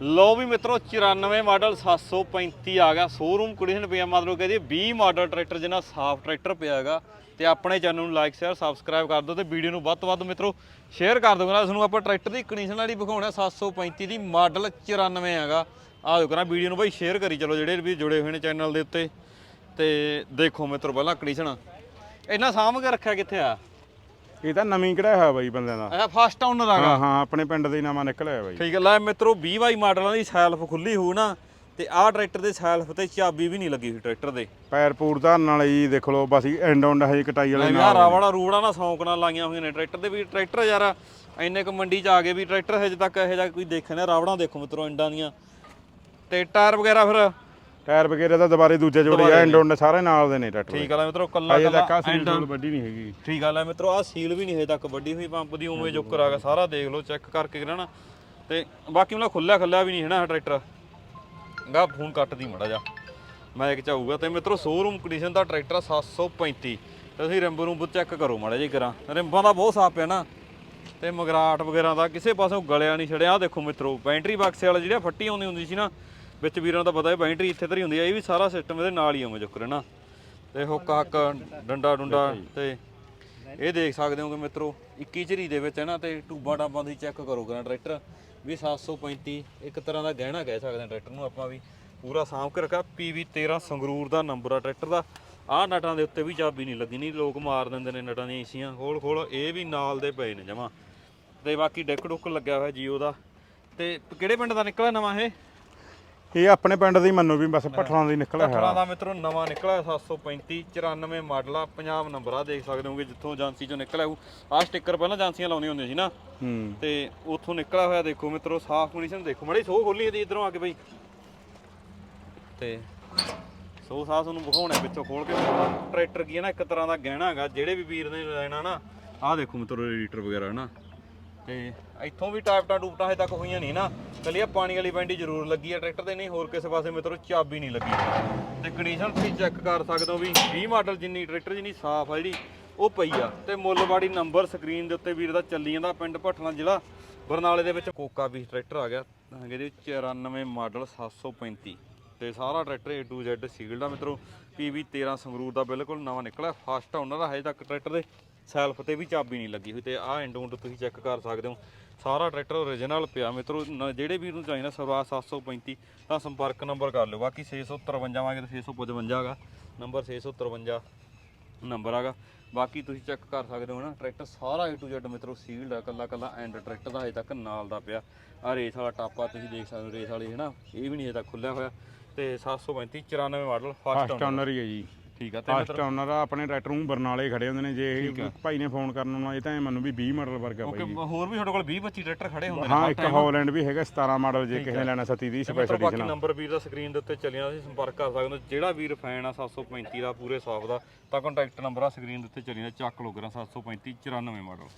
ਲੋ ਵੀ ਮਿੱਤਰੋ 94 ਮਾਡਲ 735 ਆ ਗਿਆ। ਸ਼ੋਰੂਮ ਕੰਡੀਸ਼ਨ ਪਿਆ ਮਤਲਬ ਕਹਿੰਦੀ 20 ਮਾਡਲ ਟਰੈਕਟਰ ਜਿੰਨਾ ਸਾਫ਼ ਟਰੈਕਟਰ ਪਿਆ ਹੈਗਾ। ਤੇ ਆਪਣੇ ਚੈਨਲ ਨੂੰ ਲਾਈਕ ਸ਼ੇਅਰ ਸਬਸਕ੍ਰਾਈਬ ਕਰ ਦਿਓ ਤੇ ਵੀਡੀਓ ਨੂੰ ਵੱਧ ਤੋਂ ਵੱਧ ਮਿੱਤਰੋ ਸ਼ੇਅਰ ਕਰ ਦਿਓ। ਨਾ ਤੁਹਾਨੂੰ ਆਪਾਂ ਟਰੈਕਟਰ ਦੀ ਕੰਡੀਸ਼ਨ ਵਾਲੀ ਵਿਖਾਉਣਾ 735 ਦੀ ਮਾਡਲ 94 ਹੈਗਾ। ਆ ਦੇਖੋ ਨਾ ਵੀਡੀਓ ਨੂੰ ਬਾਈ ਸ਼ੇਅਰ ਕਰੀ ਚਲੋ, ਜਿਹੜੇ ਵੀ ਜੁੜੇ ਹੋਏ ਨੇ ਚੈਨਲ ਦੇ ਉੱਤੇ। ਤੇ ਦੇਖੋ ਮਿੱਤਰੋ ਪਹਿਲਾਂ ਕੰਡੀਸ਼ਨ ਇਹਨਾਂ ਸਾਂਭ ਕੇ ਰੱਖਿਆ ਕਿੱਥੇ ਆ? ਇਹ ਤਾਂ ਨਵੀਂ ਕਢਾਇਆ ਹੋਇਆ ਬਾਈ ਬੰਦਿਆਂ ਦਾ। ਅੱਛਾ ਫਸਟ ਓਨਰ ਹਾਂ ਹਾਂ ਆਪਣੇ ਪਿੰਡ ਦੇ ਹੀ ਨਵਾਂ ਨਿਕਲਿਆ ਬਾਈ। ਠੀਕ ਹੈ ਲੈ ਮਿੱਤਰੋ 20 ਬਾਈ ਮਾਡਲਾਂ ਦੀ ਸੈਲਫ ਖੁੱਲੀ ਹੋਊ ਨਾ ਤੇ ਆਹ ਟਰੈਕਟਰ ਦੇ ਸੈਲਫ ਤੇ ਚਾਬੀ ਵੀ ਨਹੀਂ ਲੱਗੀ ਹੋਈ ਟਰੈਕਟਰ ਦੇ। ਪੈਰ ਪੂਰ ਧਰਨ ਵਾਲੇ ਜੀ ਦੇਖ ਲਓ ਬਸ ਐਂਡ ਔਂਡ ਹਜੇ ਕਟਾਈ ਵਾਲੇ ਯਾਰ ਨਾਲ ਰਾਵੜਾ ਰੂੜਾ ਨਾਲ ਸੌਂਕ ਨਾਲ ਲਾਈਆਂ ਹੋਈਆਂ ਨੇ। ਟਰੈਕਟਰ ਦੇ ਵੀ ਟਰੈਕਟਰ ਯਾਰ ਇੰਨੇ ਕੁ ਮੰਡੀ ਚ ਆ ਗਏ ਵੀ ਟਰੈਕਟਰ ਹਜੇ ਤੱਕ ਇਹੋ ਜਿਹਾ ਕੋਈ ਦੇਖਿਆ ਨਾ ਰਾਵੜਾ ਦੇਖੋ ਮਿੱਤਰੋ ਇੰਡਾਂ ਦੀਆਂ। ਤੇ ਟਾਇਰ ਵਗੈਰਾ ਫਿਰ ਟਾਇਰ ਵਗੈਰੇ ਦਾ ਦੁਬਾਰੇ ਦੂਜੇ ਜੋੜੀ ਐਂਡ ਔਂਡ ਸਾਰੇ ਨਾਲ ਦੇ ਨੇ ਟਰੈਕਟਰ ਠੀਕ ਆ ਮਿੱਤਰੋ ਕੱਲਾ ਕੱਲਾ ਤੱਕ ਆ ਸੀਲ ਵੱਡੀ ਨਹੀਂ ਹੈਗੀ। ਠੀਕ ਆ ਮਿੱਤਰੋ ਆ ਸੀਲ ਵੀ ਨਹੀਂ ਹਜੇ ਤੱਕ ਵੱਡੀ ਹੋਈ ਪੰਪ ਦੀ ਉਵੇਂ ਜੁੱਕਰ ਆ ਗਿਆ ਸਾਰਾ ਦੇਖ ਲਓ ਚੈੱਕ ਕਰਕੇ ਰਹਿਣਾ ਤੇ ਬਾਕੀ ਮਤਲਬ ਖੁੱਲਿਆ ਖੁੱਲਿਆ ਵੀ ਨਹੀਂ ਹੈ ਨਾ ਟਰੈਕਟਰ। ਗਾ ਫੋਨ ਕੱਟ ਦੀ ਮੜਾ ਜਾ ਮੈਂ ਇੱਕ ਚਾਹੂਗਾ ਤੇ ਮਿੱਤਰੋ ਸ਼ੋਰੂਮ ਕੰਡੀਸ਼ਨ ਦਾ ਟਰੈਕਟਰ ਆ 735 ਤੇ ਤੁਸੀਂ ਰਿੰਬ ਨੂੰ ਚੈੱਕ ਕਰੋ ਮੜਾ ਜੀ ਕਰਾਂ ਰਿੰਬਾਂ ਦਾ ਬਹੁਤ ਸਾਫ਼ ਪਿਆ ਨਾ। ਤੇ ਮਗਰਾਟ ਵਗੈਰਾ ਦਾ ਕਿਸੇ ਪਾਸੋਂ ਗਲਿਆ ਨਹੀਂ ਛੜਿਆ। ਦੇਖੋ ਮਿੱਤਰੋ ਬੈਟਰੀ ਬਾਕਸੇ ਵਾਲਾ ਜਿਹੜਾ ਫੱਟੀ ਆਉਂਦੀ ਹੁੰਦੀ ਸੀ ਨਾ ਵਿੱਚ ਵੀਰਾਂ ਤਾਂ ਪਤਾ ਹੈ ਬੈਟਰੀ ਇੱਥੇ ਤਰੀ ਹੁੰਦੀ ਹੈ ਇਹ ਵੀ ਸਾਰਾ ਸਿਸਟਮ ਇਹਦੇ ਨਾਲ ਹੀ ਆਉਂਦਾ ਜੁੱਕਰ ਨਾ? ਤੇ ਹੁੱਕ ਹੱਕ ਡੰਡਾ ਡੁੰਡਾ ਤੇ ਇਹ ਦੇਖ ਸਕਦੇ ਹੋਗੇ ਮਿੱਤਰੋ 21 ਝਰੀ ਦੇ ਵਿੱਚ ਹੈ ਨਾ ਤੇ ਟੂਬਾਂ ਟਾਬਾਂ ਦੀ ਚੈੱਕ ਕਰੋ ਕਰਾਂ ਟਰੈਕਟਰ ਵੀ 735 ਇੱਕ ਤਰ੍ਹਾਂ ਦਾ ਗਹਿਣਾ ਕਹਿ ਸਕਦੇ ਹਾਂ ਟਰੈਕਟਰ ਨੂੰ ਆਪਾਂ ਵੀ ਪੂਰਾ ਸਾਂਭ ਕੇ ਰੱਖਿਆ। PV 13 ਸੰਗਰੂਰ ਦਾ ਨੰਬਰ ਆ ਟਰੈਕਟਰ ਦਾ। ਆਹ ਨਟਾਂ ਦੇ ਉੱਤੇ ਵੀ ਚਾਬੀ ਨਹੀਂ ਲੱਗੀ ਨਹੀਂ ਲੋਕ ਮਾਰ ਦਿੰਦੇ ਨੇ ਨਟਾਂ ਦੀਆਂ ਈਸੀਆਂ ਖੋਲ ਖੋਲ ਇਹ ਵੀ ਨਾਲ ਦੇ ਪਏ ਨੇ ਜਮਾ। ਤੇ ਬਾਕੀ ਡੈਕ ਡੁੱਕ ਲੱਗਿਆ ਹੋਇਆ ਜੀਓ ਦਾ। ਤੇ ਕਿਹੜੇ ਪਿੰਡ ਦਾ ਨਿਕਲਿਆ ਨਵਾਂ ਇਹ? ਇਹ ਆਪਣੇ ਪਿੰਡ ਦੀ ਮੰਨੋ ਵੀ ਬਸ ਪਠਣਾ ਦੀ ਨਿਕਲਿਆ ਹੋਇਆ ਦਾ ਮਿੱਤਰੋ ਨਵਾਂ ਨਿਕਲਿਆ 735 94 ਮਾਡਲ ਆ ਪੰਜਾਬ ਨੰਬਰ ਆ ਦੇਖ ਸਕਦੇ ਹੋਗੇ ਜਿੱਥੋਂ ਏਜੰਸੀ ਚੋਂ ਨਿਕਲਿਆ ਉਹ। ਆਹ ਸਟicker ਪਹਿਲਾਂ ਏਜੰਸੀਆਂ ਲਾਉਂਦੀਆਂ ਹੁੰਦੀਆਂ ਸੀ ਨਾ। ਹੂੰ। ਤੇ ਉੱਥੋਂ ਨਿਕਲਿਆ ਹੋਇਆ ਦੇਖੋ ਮਿੱਤਰੋ ਸਾਫ਼ ਕੰਡੀਸ਼ਨ ਦੇਖੋ ਮੜੀ ਸੋ ਖੋਲੀ ਇਹਦੀ ਇਧਰੋਂ ਆ ਕੇ ਬਈ। ਤੇ ਸੋ ਸਾਹ ਤੁਹਾਨੂੰ ਵਿਖਾਉਣਾ ਵਿੱਚੋਂ ਖੋਲ ਕੇ ਟਰੈਕਟਰ ਕੀ ਹੈ ਨਾ ਇੱਕ ਤਰ੍ਹਾਂ ਦਾ ਗਹਿਣਾ ਹੈਗਾ ਜਿਹੜੇ ਵੀ ਵੀਰ ਨੇ ਲੈਣਾ ਨਾ ਆਹ ਦੇਖੋ ਮਿੱਤਰੋ ਰੇਡੀਏਟਰ ਵਗੈਰਾ ਨਾ। ਤੇ ਇੱਥੋਂ ਵੀ ਟਾਇਪਟਾਂ ਟੂਪਟਾਂ ਹਜੇ ਤੱਕ ਹੋਈਆਂ ਨਹੀਂ ਨਾ। ਕੱਲੀ ਆ ਪਾਣੀ ਵਾਲੀ ਬੈਂਡੀ ਜ਼ਰੂਰ ਲੱਗੀ ਆ, ਟਰੈਕਟਰ 'ਤੇ ਨਹੀਂ, ਹੋਰ ਕਿਸੇ ਪਾਸੇ ਮਿੱਤਰੋ ਚਾਬੀ ਨਹੀਂ ਲੱਗੀ। ਤੇ ਕੰਡੀਸ਼ਨ ਤੁਸੀਂ ਚੈੱਕ ਕਰ ਸਕਦੇ ਹੋ ਵੀ 20 ਮਾਡਲ ਜਿੰਨੀ, ਟਰੈਕਟਰ ਜਿੰਨੀ ਸਾਫ਼ ਆ ਜਿਹੜੀ, ਉਹ ਪਈ ਆ। ਤੇ ਮੁੱਲਵਾੜੀ ਨੰਬਰ ਸਕਰੀਨ ਦੇ ਉੱਤੇ ਵੀਰ ਦਾ ਚੱਲੀ ਜਾਂਦਾ ਪਿੰਡ ਭੱਠਣਾ ਜ਼ਿਲ੍ਹਾ, ਬਰਨਾਲੇ ਦੇ ਵਿੱਚ ਕੋਕਾ ਵੀ ਟਰੈਕਟਰ ਆ ਗਿਆ। ਇਹਦੇ ਵਿੱਚ 94 ਮਾਡਲ 735 ਤੇ ਸਾਰਾ tractor A to Z sealed ਆ ਮਿੱਤਰੋ। PV 13 ਸੰਗਰੂਰ ਦਾ ਬਿਲਕੁਲ ਨਵਾਂ ਨਿਕਲਿਆ ਫਸਟ ਓਨਰ ਆ ਹਜੇ ਤੱਕ ਟਰੈਕਟਰ ਦੇ। ਸੈਲਫ ਤੇ ਵੀ ਚਾਬੀ ਨਹੀਂ ਲੱਗੀ ਹੋਈ ਤੇ ਆਹ ਐਂਡ ਉਂਡ ਤੁਸੀਂ ਚੈੱਕ ਕਰ ਸਕਦੇ ਹੋ। ਸਾਰਾ ਟਰੈਕਟਰ ਓਰੀਜਨਲ ਪਿਆ। ਮਿੱਤਰੋ ਜਿਹੜੇ ਵੀਰ ਨੂੰ ਚਾਹੀਦਾ ਸਰਵਾ 735 ਤਾਂ ਸੰਪਰਕ ਨੰਬਰ ਕਰ ਲਿਓ। ਬਾਕੀ 653 ਵਾਂਗੇ ਤਾਂ 655 ਹੈਗਾ। ਨੰਬਰ 653 ਨੰਬਰ ਹੈਗਾ। ਬਾਕੀ ਤੁਸੀਂ ਚੈੱਕ ਕਰ ਸਕਦੇ ਹੋ ਨਾ ਟਰੈਕਟਰ ਸਾਰਾ A to Z ਮਿੱਤਰੋ ਸੀਲਡ ਆ ਕੱਲਾ ਕੱਲਾ ਐਂਡ ਟਰੈਕਟਰ ਦਾ ਹਜੇ ਤੱਕ ਨਾਲ ਦਾ ਪਿਆ। ਆ ਰੇਸ ਵਾਲਾ ਟਾਪਾ ਤੁਸੀਂ ਦੇਖ ਸਕਦੇ ਹੋ ਰੇਸ ਵਾਲੀ ਹੈ ਨਾ ਇਹ ਵੀ ਨਹੀਂ ਹਜੇ ਤੱਕ ਖੁੱਲਿਆ ਹੋਇਆ। ਤੇ 735 94 ਮਾਡਲ ਫਸਟ ਓਨਰ ਹੀ ਹੈ ਜੀ। ਠੀਕ ਆ ਤੇ ਫਸਟ ਓਨਰ ਆ ਆਪਣੇ ਟਰੈਕਟਰ ਨੂੰ ਬਰਨਾਲੇ ਖੜੇ ਹੁੰਦੇ ਨੇ ਜੇ ਇਹ ਭਾਈ ਨੇ ਫੋਨ ਕਰਨ ਨੂੰ ਇਹ ਤਾਂ ਐਂ ਮੰਨੂ ਵੀ 20 ਮਾਡਲ ਵਰਗਾ ਓਕੇ ਬਾਈ ਹੋਰ ਵੀ ਤੁਹਾਡੇ ਕੋਲ 20 25 ਟਰੈਕਟਰ ਖੜੇ ਹੁੰਦੇ ਨੇ ਹਾਂ ਇੱਕ ਹਾਲੈਂਡ ਵੀ ਹੈਗਾ 17 ਮਾਡਲ ਜੇ ਕਿਸੇ ਨੇ ਲੈਣਾ 37 ਦੀ ਮਿੱਤਰੋ ਸਪੈਸ਼ਲ ਬਾਕੀ ਐਡੀਸ਼ਨ ਨੰਬਰ ਵੀਰ ਦਾ ਸਕਰੀਨ ਦੇ ਉੱਤੇ ਚੱਲਿਆ ਤੁਸੀਂ ਸੰਪਰਕ ਕਰ ਸਕਦੇ ਹੋ। ਜਿਹੜਾ ਵੀਰ ਫੈਨ ਆ 735 ਦਾ ਪੂਰੇ ਸਾਫ਼ ਦਾ ਤਾਂ ਕੰਟੈਕਟ ਨੰਬਰ ਆ ਸਕਰੀਨ ਦੇ ਉੱਤੇ ਚੱਲੀ ਜਾਂਦਾ ਚੱਕ ਲੋ ਕਰਾਂ 735 94 ਮਾਡਲ